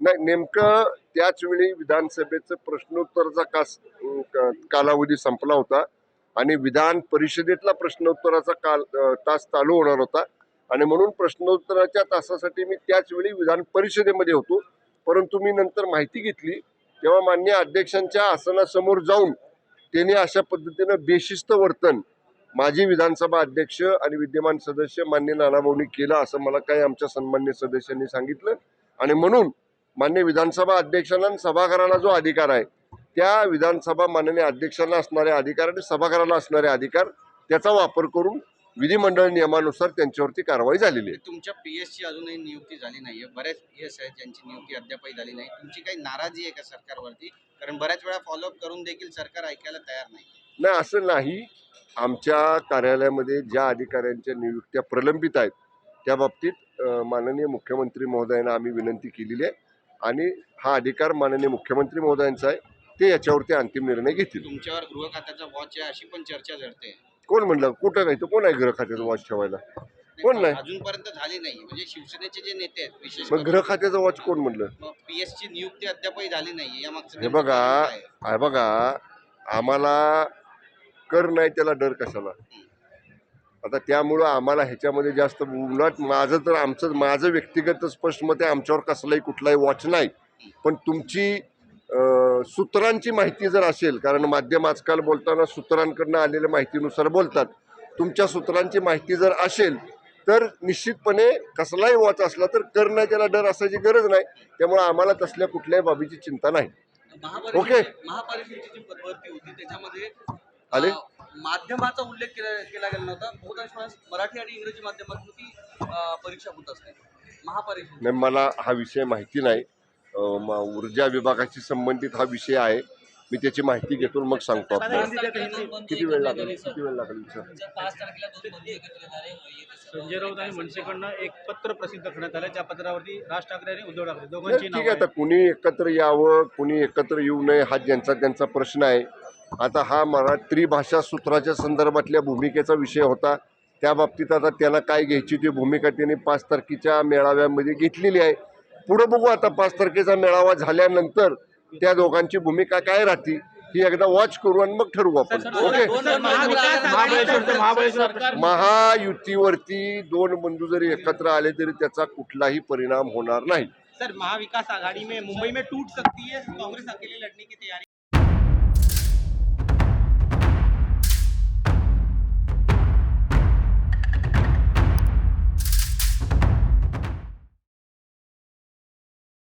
नाही नेमकं त्याच वेळी विधानसभेचं प्रश्नोत्तराचा कास कालावधी संपला होता आणि विधान परिषदेतला प्रश्नोत्तराचा काल तास चालू होणार होता. आणि म्हणून प्रश्नोत्तराच्या तासासाठी मी त्याच वेळी विधान परिषदेमध्ये होतो. परंतु मी नंतर माहिती घेतली तेव्हा मान्य अध्यक्षांच्या आसनासमोर जाऊन त्यांनी अशा पद्धतीनं बेशिस्त वर्तन माजी विधानसभा अध्यक्ष आणि विद्यमान सदस्य मान्य नानाभाऊंनी केलं असं मला काही आमच्या सन्मान्य सदस्यांनी सांगितलं. आणि म्हणून मान्य विधानसभा अध्यक्षांना सभागृहाला जो अधिकार आहे त्या विधानसभा माननीय अध्यक्षांना असणारे अधिकार आणि सभागृहाला असणारे अधिकार त्याचा वापर करून विधिमंडळ नियमानुसार त्यांच्यावरती कारवाई झालेली आहे. तुमच्या पीएस ची अजूनही नियुक्ती झाली नाहीये. बऱ्याच पीएस आहेत ज्यांची नियुक्ती अद्यापही झाली नाही. तुमची काही नाराजी आहे का सरकारवरती? कारण बऱ्याच वेळा फॉलोअप करून देखील सरकार ऐकायला तयार नाही. नाही असं नाही. आमच्या कार्यालयामध्ये ज्या अधिकाऱ्यांच्या नियुक्त्या प्रलंबित आहेत त्या बाबतीत माननीय मुख्यमंत्री महोदयांना आम्ही विनंती केलेली आहे. आणि हा अधिकार माननीय मुख्यमंत्री महोदयांचा आहे ते याच्यावरती अंतिम निर्णय घेतील. तुमच्यावर गृह खात्याचा वॉच आहे अशी पण चर्चा झडते कोण म्हणलं? कुठं नाही तर कोण आहे ग्रह खात्याचं वॉच ठेवायला? कोण नाही? अजूनपर्यंत झाली नाही. म्हणजे शिवसेनेचे जे नेते आहेत विशेष मग ग्रह खात्याचं वॉच कोण म्हणलं? पीएस ची नियुक्ती अद्यापही झाली नाही. या मागचं हे बघा? हे बघा आम्हाला कर नाही त्याला डर कशाला? आता त्यामुळं आम्हाला ह्याच्यामध्ये जास्त उलट माझं तर आमचं माझं व्यक्तिगत स्पष्ट मत आहे आमच्यावर कसलाही कुठलाही वॉच नाही पण तुमची सूत्रांची माहिती जर असेल कारण माध्यम आजकाल बोलताना सूत्रांकडनं आलेल्या माहितीनुसार बोलतात तुमच्या सूत्रांची माहिती जर असेल तर निश्चितपणे कसलाही वॉच असला तर कर नाही त्याला डर असायची गरज नाही त्यामुळे आम्हाला तसल्या कुठल्याही बाबीची चिंता नाही ओके. महापरिषदेची जी पदभरती होती त्याच्यामध्ये आले? माध्यमाचा उल्लेख केला केला गेला नव्हता. बहुतांश वेळेस मराठी आणि इंग्रजी माध्यमातून ती अं, परीक्षा होत असते. महापरिषद नाही मला हा विषय माहिती नाही. अं, म- ऊर्जा विभागाशी संबंधित हा विषय आहे. मी त्याची माहिती घेतो आणि मग सांगतो आपल्याला. किती वेळ लागेल? किती वेळ लागेल विचार? पाच तारखेला दोन बंधू एकत्र येणार आहे संजय राऊत आणि मनसेकडनं एक पत्र प्रसिद्ध करण्यात आलं. ज्या पत्रावरती राज ठाकरे आणि उद्धव ठाकरे नाही, दोघांची ठीक नावं आहे आता आहेत. कुणी एकत्र यावं कुणी एकत्र येऊ नये हा ज्यांचा त्यांचा प्रश्न आहे. आता हा मरा त्रिभाषा सूत्राच्या संदर्भातल्या भूमिकेचा विषय होता. त्या बाबतीत आता त्याला काय घ्यायची ती भूमिका त्यांनी पाच तारखेच्या मेळाव्यामध्ये घेतलेली आहे. पुढं बघू आता पाच तारखेचा मेळावा झाल्यानंतर त्या दोघांची भूमिका काय राहते ही एकदा वॉच करू आणि मग ठरवू आपण. ओके महायुतीवरती दोन बंधू जरी एकत्र आले तरी त्याचा कुठलाही परिणाम होणार नाही. सर महाविकास आघाड़ी में मुंबई में टूट सकती है कांग्रेस अकेले लड़ने की तैयारी